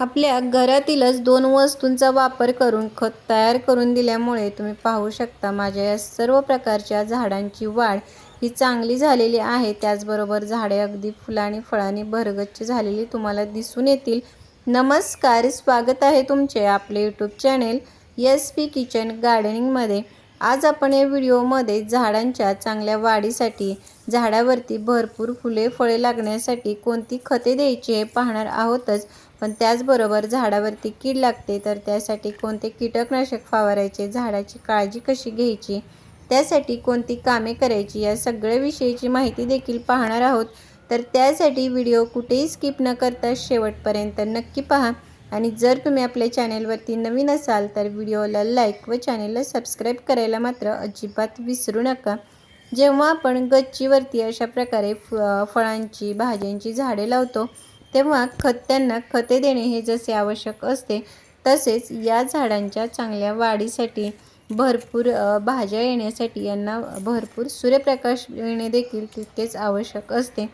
आपल्या घरातीलच दोन वस्तूंचा वापर करून खत तयार करून दिल्यामुळे तुम्ही पाहू शकता माझ्या या सर्व प्रकारच्या झाडांची वाढ ही चांगली झालेली आहे. त्याचबरोबर झाडे अगदी फुलाने फळांनी भरगच्च झालेली तुम्हाला दिसून येतील. नमस्कार स्वागत आहे तुमचे आपले YouTube channel S P kitchen गार्डनिंगमध्ये आज आपण या व्हिडिओमध्ये झाडांच्या चांगल्या वाढीसाठी झाडावरती भरपूर फुले फळे लागण्यासाठी कोणती खते द्यायची हे पाहणार आहोतच. पण त्याचबरोबर झाडावरती कीड लागते तर त्यासाठी कोणते कीटकनाशक फवारायचे झाडाची काळजी कशी घ्यायची त्यासाठी कोणती कामे करायची या सगळ्या विषयीची माहिती देखील पाहणार आहोत. तर त्यासाठी व्हिडिओ कुठेही स्किप न करता शेवटपर्यंत नक्की पहा. आणि जर तुम्ही आपल्या चॅनेलवरती नवीन असाल तर व्हिडिओला लाईक व चॅनेलला सबस्क्राईब करायला मात्र अजिबात विसरू नका. जेव्हा आपण गच्चीवरती अशा प्रकारे फ फळांची भाज्यांची झाडे लावतो तेव्हा खत त्यांना खते देणे हे जसे आवश्यक असते तसेच या झाडांच्या चांगल्या वाढीसाठी भरपूर भाज्या येण्यासाठी यांना भरपूर सूर्यप्रकाश येणे देखील तितकेच आवश्यक असते.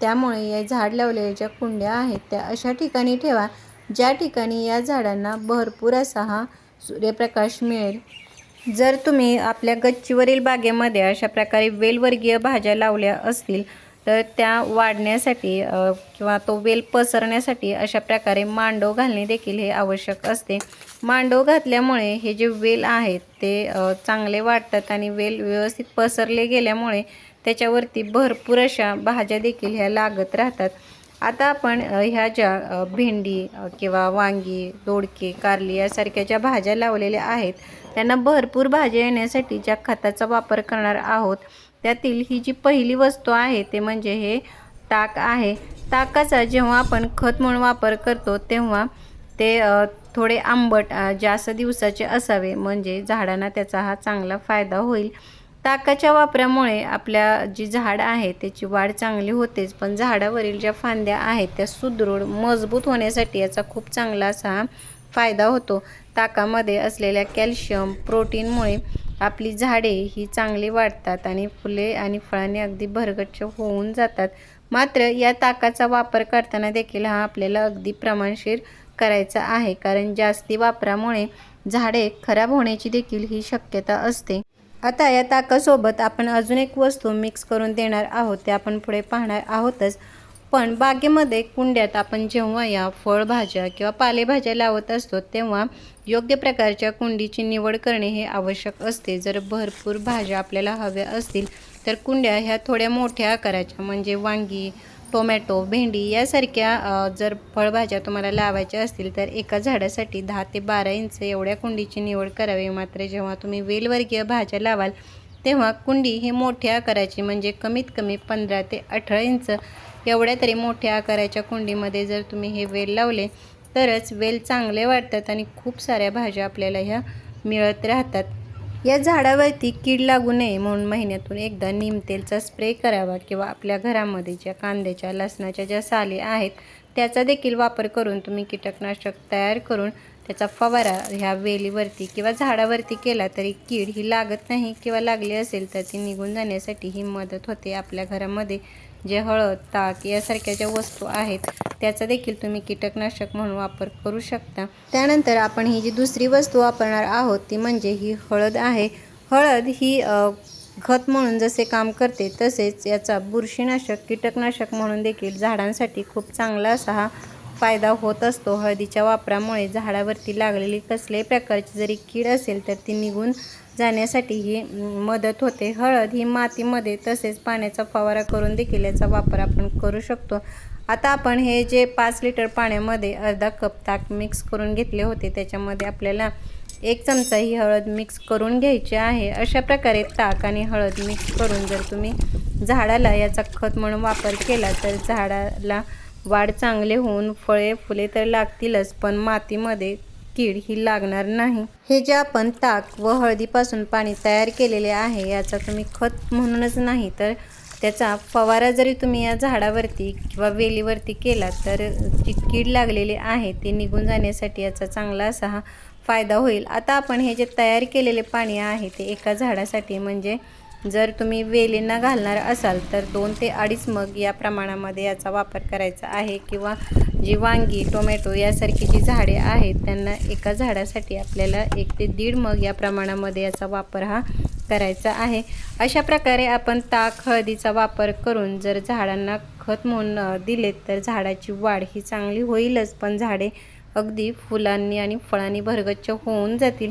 त्यामुळे या झाड लावलेल्या ज्या कुंड्या आहेत त्या अशा ठिकाणी ठेवा ज्या ठिकाणी या झाडांना भरपूर असा हा सूर्यप्रकाश मिळेल. जर तुम्ही आपल्या गच्चीवरील बागेमध्ये अशा प्रकारे वेलवर्गीय भाज्या लावल्या असतील तर त्या वाढण्यासाठी किंवा तो वेल पसरण्यासाठी अशा प्रकारे मांडव घालणे देखील हे आवश्यक असते. मांडव घातल्यामुळे हे जे वेल आहेत ते चांगले वाढतात आणि वेल व्यवस्थित पसरले गेल्यामुळे त्याच्यावरती भरपूर अशा भाज्या देखील ह्या लागत राहतात. आता आपण ह्या ज्या भेंडी किंवा वांगी दोडके कारली यासारख्या ज्या भाज्या लावलेल्या आहेत त्यांना भरपूर भाज्या येण्यासाठी ज्या खताचा वापर करणार आहोत त्यातील ही जी पहिली वस्तू आहे ते म्हणजे हे ताक आहे. ताकाचा जेव्हा आपण खत म्हणून वापर करतो तेव्हा ते थोडे आंबट जास्त दिवसाचे असावे म्हणजे झाडांना त्याचा हा चांगला फायदा होईल. ताकाच्या वापरामुळे आपल्या जी झाड आहे त्याची वाढ चांगली होतेच. पण झाडावरील ज्या फांद्या आहेत त्या सुदृढ मजबूत होण्यासाठी याचा खूप चांगला असा फायदा होतो. ताकामध्ये असलेल्या कॅल्शियम प्रोटीनमुळे आपली झाडे ही चांगली वाढतात आणि फुले आणि फळांनी अगदी भरगच्च होऊन जातात. मात्र या ताकाचा वापर करताना देखील हा आपल्याला अगदी प्रमाणशीर करायचा आहे. कारण जास्ती वापरामुळे झाडे खराब होण्याची देखील ही शक्यता असते. आता या ताकासोबत आपण अजून एक वस्तू मिक्स करून देणार आहोत ते आपण पुढे पाहणार आहोतच. पण बागेमध्ये कुंड्यात आपण जेव्हा या फळभाज्या किंवा पालेभाज्या लावत असतो तेव्हा योग्य प्रकारच्या कुंडीची निवड करणे हे आवश्यक असते. जर भरपूर भाज्या आपल्याला हव्या असतील तर कुंड्या ह्या थोड्या मोठ्या आकाराच्या म्हणजे वांगी टोमॅटो भेंडी यासारख्या जर फळभाज्या तुम्हाला लावायच्या असतील तर एका झाडासाठी दहा ते बारा इंच एवढ्या कुंडीची निवड करावी. मात्र जेव्हा तुम्ही वेलवर्गीय भाज्या लावाल तेव्हा कुंडी ही मोठ्या आकाराची म्हणजे कमीत कमी पंधरा ते अठरा इंच एवढ्या तरी मोठ्या आकाराच्या कुंडीमध्ये जर तुम्ही हे वेल लावले तरच वेल चांगले वाढतात आणि खूप साऱ्या भाज्या आपल्याला ह्या मिळत राहतात. या झाडावरती कीड लागू नये म्हणून महिन्यातून एकदा तेलचा स्प्रे करावा किंवा आपल्या घरामध्ये ज्या कांद्याच्या लसणाच्या ज्या साली आहेत त्याचा देखील वापर करून तुम्ही कीटकनाशक तयार करून त्याचा फवारा ह्या वेलीवरती किंवा झाडावरती केला तरी कीड ही लागत नाही किंवा लागली असेल तर ती निघून जाण्यासाठी ही मदत होते आपल्या घरामध्ये. जे हळद ताक यासारख्या ज्या वस्तू आहेत त्याचा देखील तुम्ही कीटकनाशक म्हणून वापर करू शकता. त्यानंतर आपण ही जी दुसरी वस्तू वापरणार आहोत ती म्हणजे ही हळद आहे. हळद ही खत म्हणून जसे काम करते तसेच याचा बुरशीनाशक कीटकनाशक म्हणून देखील झाडांसाठी खूप चांगला असा हा फायदा होत असतो. हळदीच्या वापरामुळे झाडावरती लागलेली कसल्याही प्रकारची जरी कीड असेल तर ती निघून जाण्यासाठी ही मदत होते. हळद ही मातीमध्ये तसेच पाण्याचा फवारा करून देखील याचा वापर आपण करू शकतो. आता आपण हे जे पाच लिटर पाण्यामध्ये अर्धा कप ताक मिक्स करून घेतले होते त्याच्यामध्ये आपल्याला एक चमचा ही हळद मिक्स करून घ्यायची आहे. अशा प्रकारे ताक आणि हळद मिक्स करून जर तुम्ही झाडाला याचा खत म्हणून वापर केला तर झाडाला वाढ चांगले होऊन फळे फुले तर लागतीलच पण मातीमध्ये कीड ही लागणार नाही. हे जे आपण ताक व हळदीपासून पाणी तयार केलेले आहे याचा तुम्ही खत म्हणूनच नाही तर त्याचा फवारा जरी तुम्ही या झाडावरती किंवा वेलीवरती केला तर जी कीड लागलेली आहे ते निघून जाण्यासाठी याचा चांगला असा हा फायदा होईल. आता आपण हे जे तयार केलेले पाणी आहे ते एका झाडासाठी म्हणजे जर तुम्ही वेलींना घालणार असाल तर दोन ते अडीच मग या प्रमाणामध्ये याचा वापर करायचा आहे. किंवा जी वांगी टोमॅटो यासारखी जी झाडे आहेत त्यांना एका झाडासाठी आपल्याला एक ते दीड मग या प्रमाणामध्ये याचा वापर हा करायचा आहे. अशा प्रकारे आपण ताक हळदीचा वापर करून जर झाडांना खत म्हणून दिले तर झाडाची वाढ ही चांगली होईलच. पण झाडे अगदी फुलांनी आणि फळांनी भरगच्च होऊन जातील.